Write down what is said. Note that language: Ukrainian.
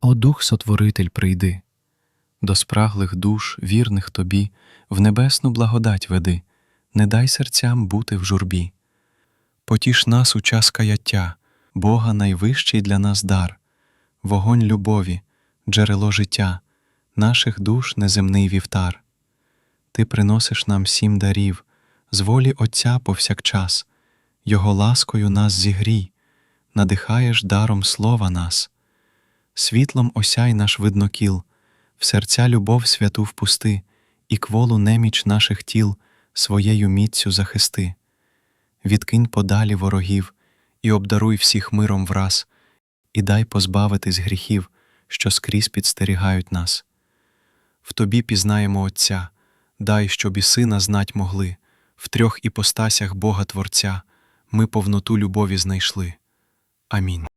О Дух Сотворитель, прийди, до спраглих душ, вірних тобі, в небесну благодать веди, не дай серцям бути в журбі. Потіш нас у час каяття, Бога найвищий для нас дар, вогонь любові, джерело життя, наших душ неземний вівтар. Ти приносиш нам сім дарів, з волі Отця повсякчас, Його ласкою нас зігрій, надихаєш даром слова нас. Світлом осяй наш виднокіл, в серця любов святу впусти, і кволу неміч наших тіл своєю міцю захисти. Відкинь подалі ворогів, і обдаруй всіх миром враз, і дай позбавитись гріхів, що скрізь підстерігають нас. В тобі пізнаємо Отця, дай, щоб і сина знать могли, в трьох іпостасях Бога Творця ми повноту любові знайшли. Амінь.